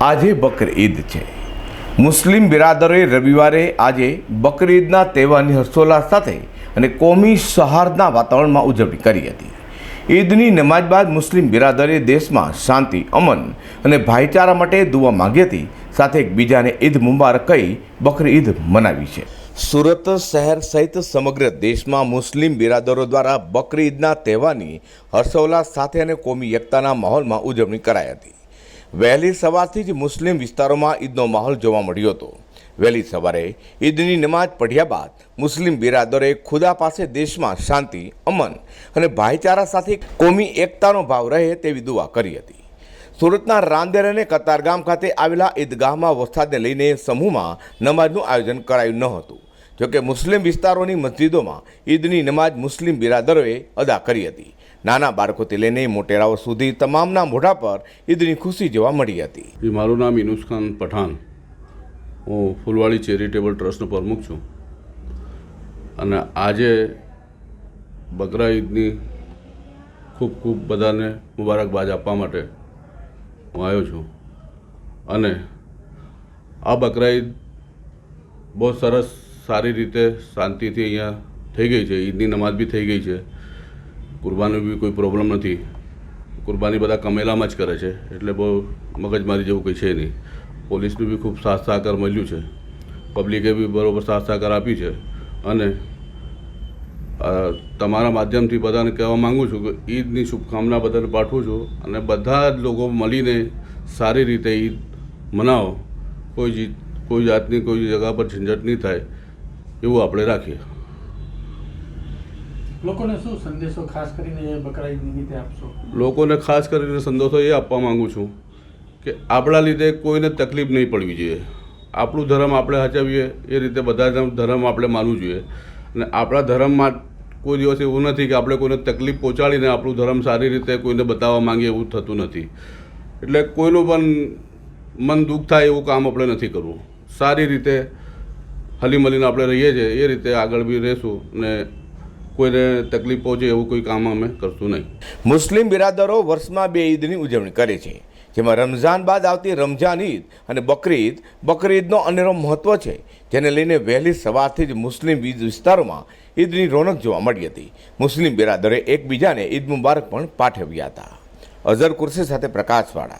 આજે બકર ઈદ છે. મુસ્લિમ બિરાદરોએ રવિવારે આજે બકર ઈદના તહેવારની હર્ષોલ્લાસ સાથે અને કોમી સહારના વાતાવરણમાં ઉજવણી કરી હતી. ઈદની નમાજ બાદ મુસ્લિમ બિરાદરે દેશમાં શાંતિ, અમન અને ભાઈચારા માટે દુવા માંગી હતી. સાથે એકબીજાને ઈદ મુબારક કહી બકરી ઈદ મનાવી છે. સુરત શહેર સહિત સમગ્ર દેશમાં મુસ્લિમ બિરાદરો દ્વારા બકરી ઈદના તહેવારની હર્ષોલ્લાસ સાથે અને કોમી એકતાના માહોલમાં ઉજવણી કરાઈ હતી. વહેલી સવારથી જ મુસ્લિમ વિસ્તારોમાં ઈદનો માહોલ જોવા મળ્યો હતો. વહેલી સવારે ઈદની નમાજ પઢ્યા બાદ મુસ્લિમ બિરાદરોએ ખુદા પાસે દેશમાં શાંતિ, અમન અને ભાઈચારા સાથે કોમી એકતાનો ભાવ રહે તેવી દુઆ કરી હતી. સુરતના રાંદેર અને કતારગામ ખાતે આવેલા ઈદગાહમાં વરસાદને લઈને સમૂહમાં નમાજનું આયોજન કરાયું ન હતું. જોકે મુસ્લિમ વિસ્તારોની મસ્જિદોમાં ઈદની નમાજ મુસ્લિમ બિરાદરોએ અદા કરી હતી. નાના બાળકોથી લઈને મોટેરાઓ સુધી તમામના મોઢા પર ઈદની ખુશી જોવા મળી હતી. મારું નામ ઇનુસ ખાન પઠાણ. હું ફૂલવાડી ચેરિટેબલ ટ્રસ્ટનો પ્રમુખ છું. અને આજે બકરા ઈદની ખૂબ ખૂબ બધાને મુબારકબાદ આપવા માટે હું આવ્યો છું. અને આ બકરા ઈદ બહુ સરસ સારી રીતે શાંતિથી અહીંયા થઈ ગઈ છે. ઈદની નમાઝ બી થઈ ગઈ છે. કુરબાની બી કોઈ પ્રોબ્લેમ નથી. કુરબાની બધા કમેલામાં જ કરે છે. એટલે બહુ મગજમારી જેવું કંઈ છે નહીં. પોલીસનું બી ખૂબ સાથ સહકાર મળ્યું છે. પબ્લિકે બી બરાબર સાથ સહકાર આપી છે. અને તમારા માધ્યમથી બધાને કહેવા માગું છું કે ઈદની શુભકામના બધાને પાઠવું છું અને બધા જ લોકો મળીને સારી રીતે ઈદ મનાવો. કોઈ કોઈ જાતની કોઈ જગા પર ઝંઝટ નહીં થાય. એવું આપણે રાખીએ. લોકોને સંદેશો ખાસ કરીને લોકોને ખાસ કરીને સંદેશો એ આપવા માગું છું કે આપણા લીધે કોઈને તકલીફ નહીં પડવી જોઈએ. આપણું ધર્મ આપણે સાચવીએ, એ રીતે બધા ધર્મ આપણે માનવું જોઈએ. અને આપણા ધર્મમાં કોઈ દિવસ એવું નથી કે આપણે કોઈને તકલીફ પહોંચાડીને આપણું ધર્મ સારી રીતે કોઈને બતાવવા માંગીએ એવું થતું નથી. એટલે કોઈનું પણ મન દુઃખ થાય એવું કામ આપણે નથી કરવું. સારી રીતે હલીમલીને આપણે રહીએ છીએ, એ રીતે આગળ બી રહેશું ને કોઈને તકલીફ પહોંચે એવું કોઈ કામ અમે કરશું નહીં. મુસ્લિમ બિરાદરો વર્ષમાં બે ઈદની ઉજવણી કરે છે, જેમાં રમઝાન બાદ આવતી રમઝાન ઈદ અને બકરી ઈદ. બકરી ઈદનો અનેરો મહત્વ છે, જેને લઈને વહેલી સવારથી જ મુસ્લિમ ઈદ વિસ્તારોમાં ઈદની રોનક જોવા મળી હતી. મુસ્લિમ બિરાદરે એકબીજાને ઈદ મુબારક પણ પાઠવ્યા હતા. અઝર કુર્સી સાથે પ્રકાશવાળા.